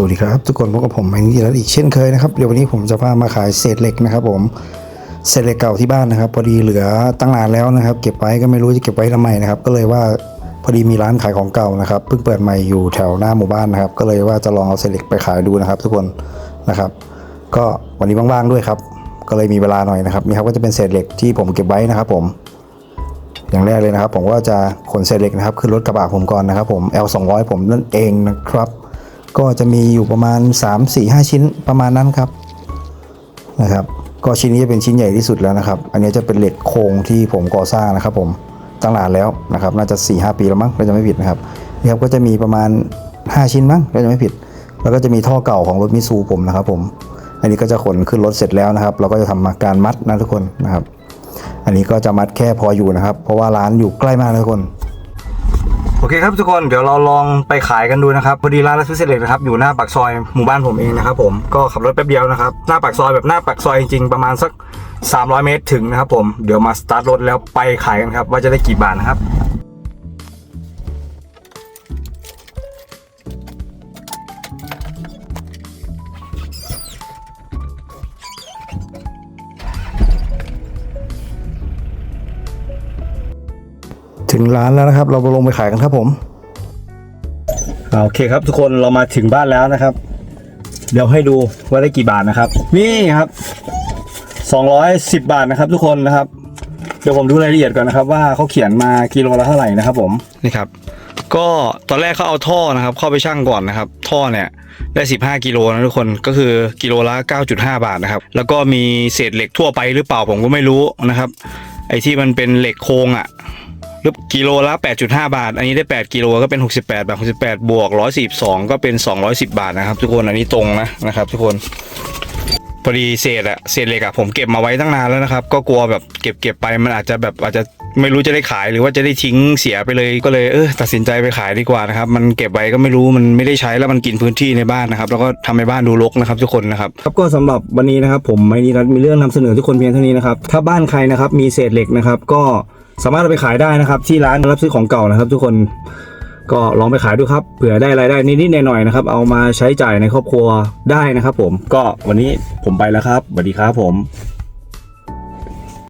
สวัสดีครับทุกคนพบกับผมแมงนี่แล้วอีกเช่นเคยนะครับเดี๋ยววันนี้ผมจะพามาขายเศษเหล็กนะครับ ผมเศษเหล็กเก่าที่บ้านนะครับ พอดีเหลือตั้งนานแล้วนะครับ เก็บไว้ก็ไม่รู้จะเก็บไว้ทำไมนะครับ ก็เลยว่าพอดีมีร้านขายของเก่านะครับเพิ่งเปิดใหม่อยู่แถวหน้าหมู่บ้านนะครับ ก็เลยว่าจะลองเอาเศษเหล็กไปขายดูนะครับ ทุกคนนะครับ ก็วันนี้ว่างๆด้วยครับ ก็เลยมีเวลาหน่อยนะครับนี่ครับก็จะเป็นเศษเหล็กที่ผมเก็บไว้นะครับ ผม อย่างแรกเลยนะครับ ผมก็จะขนเศษเหล็กนะครับขึ้นรถกระบะผมก่อนนะครับ ผม L 2 0 0 ผมนั่นเองนะครับ ก็จะมีอยู่ประมาณ 3 4 5 ชิ้นประมาณนั้นครับนะครับ ก็ชิ้นนี้จะเป็นชิ้นใหญ่ที่สุดแล้วนะครับ อันนี้จะเป็นเหล็กโครงที่ผมก่อสร้างนะครับ ผมตั้งนานแล้วนะครับ น่าจะ 4 5 ปีแล้วมั้งถ้าจะไม่ผิดนะครับนี่ครับก็จะมีประมาณ 5 ชิ้นมั้งถ้าจะไม่ผิด แล้วก็จะมีท่อเก่าของรถมิซูผมนะครับ ผม อันนี้ก็จะขนขึ้นรถเสร็จแล้วนะครับ เราก็จะทำการมัดนะทุกคนนะครับ อันนี้ก็จะมัดแค่พออยู่นะครับ เพราะว่าร้านอยู่ใกล้มากทุกคน โอเคครับทุกคนเดี๋ยวเราลองไปขายกันดูนะครับพอดีร้านรัชพิเศษเล็กนะครับอยู่หน้าปากซอยหมู่บ้านผมเองนะครับผมก็ขับรถแป๊บเดียวนะครับหน้าปากซอยแบบหน้าปากซอยจริงๆประมาณสัก 300 เมตรถึงนะครับผมเดี๋ยวมาสตาร์ทรถแล้วไปขายกันครับว่าจะได้กี่บาทนะครับ ถึงร้านแล้วนะครับ เราลงไปขายกันครับผมโอเคครับ ทุกคนเรามาถึงบ้านแล้วนะครับ เดี๋ยวให้ดูว่าได้กี่บาทนะครับ นี่ครับ210 บาทนะครับทุกคนนะครับ เดี๋ยวผมดูรายละเอียดก่อนนะครับ ว่าเขาเขียนมากิโลละเท่าไหร่นะครับ ผมนี่ครับ ก็ตอนแรกเขาเอาท่อนะครับ เข้าไปชั่งก่อนนะครับ ท่อเนี่ยได้ 15 กิโลนะทุกคนก็คือกิโลละ 9.5 บาทนะครับ แล้วก็มีเศษเหล็กทั่วไปหรือเปล่าผมก็ไม่รู้นะครับ ไอ้ที่มันเป็นเหล็กโครงอะ่ะ หรือกิโลละ 8.5 บาท อันนี้ได้ 8 กิโลก็เป็น 68 บาท 68 บวก 142 ก็เป็น 210 บาทนะครับ ทุกคน อันนี้ตรงนะนะครับ ทุกคน พอดีเศษอะเศษเหล็กอะผมเก็บมาไว้ตั้งนานแล้วนะครับ ก็กลัวแบบเก็บเก็บไปมันอาจจะแบบอาจจะไม่รู้จะได้ขายหรือว่าจะได้ทิ้งเสียไปเลยก็เลยเออตัดสินใจไปขายดีกว่านะครับ มันเก็บไว้ก็ไม่รู้มันไม่ได้ใช้แล้วมันกินพื้นที่ในบ้านนะครับ แล้วก็ทำให้บ้านดูรกนะครับทุกคนนะครับครับก็สำหรับวันนี้นะครับ ผมไม่นีรัตมีเรื่องนำเสนอทุกคนเพียงเท่านี้นะครับถ้าบ้านใครนะครับมีเศษเหล็กนะครับก็ สามารถเอาไปขายได้นะครับ ที่ร้านรับซื้อของเก่านะครับ ทุกคนก็ลองไปขายดูครับเผื่อได้รายได้นิดๆหน่อยๆนะครับ เอามาใช้จ่ายในครอบครัวได้นะครับ ผมก็วันนี้ผมไปแล้วครับสวัสดีครับผม